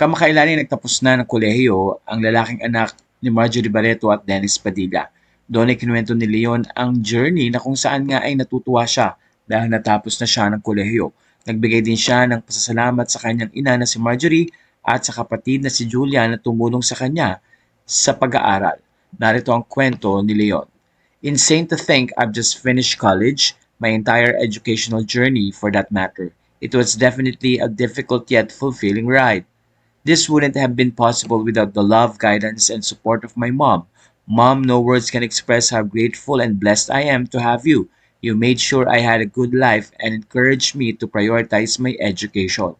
Kamakailan ay nagtapos na ng kolehiyo ang lalaking anak ni Marjorie Barreto at Dennis Padilla. Doon ay kinuwento ni Leon ang journey na kung saan nga ay natutuwa siya dahil natapos na siya ng kolehiyo. Nagbigay din siya ng pasasalamat sa kanyang ina na si Marjorie at sa kapatid na si Julia na tumulong sa kanya sa pag-aaral. Narito ang kwento ni Leon. Insane to think I've just finished college, my entire educational journey for that matter. It was definitely a difficult yet fulfilling ride. This wouldn't have been possible without the love, guidance, and support of my mom. Mom, no words can express how grateful and blessed I am to have you. You made sure I had a good life and encouraged me to prioritize my education.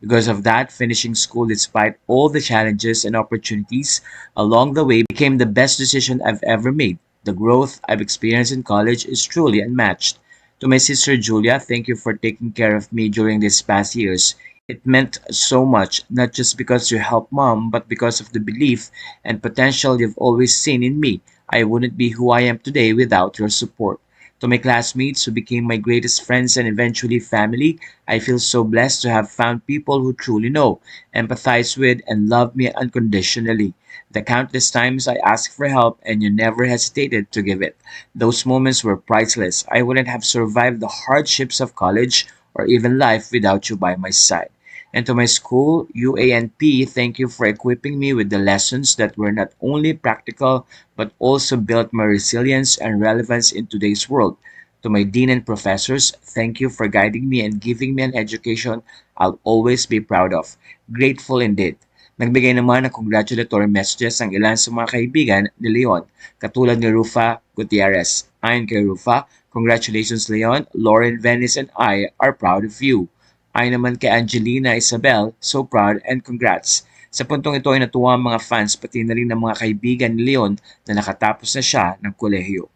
Because of that, finishing school despite all the challenges and opportunities along the way became the best decision I've ever made. The growth I've experienced in college is truly unmatched. To my sister Julia, thank you for taking care of me during these past years. It meant so much, not just because you helped mom, but because of the belief and potential you've always seen in me. I wouldn't be who I am today without your support. To my classmates who became my greatest friends and eventually family, I feel so blessed to have found people who truly know, empathize with, and love me unconditionally. The countless times I asked for help and you never hesitated to give it. Those moments were priceless. I wouldn't have survived the hardships of college or even life without you by my side. And to my school, UANP, thank you for equipping me with the lessons that were not only practical but also built my resilience and relevance in today's world. To my dean and professors, thank you for guiding me and giving me an education I'll always be proud of. Grateful indeed. Nagbigay naman ng congratulatory messages ang ilan sa mga kaibigan ni Leon, katulad ni Rufa Gutierrez. Ayon kay Rufa, congratulations Leon, Lauren, Venice, and I are proud of you. Ayon naman kay Angelina Isabel, so proud and congrats. Sa puntong ito ay natuwa ang mga fans pati na rin ng mga kaibigan ni Leon na nakatapos na siya ng kolehiyo.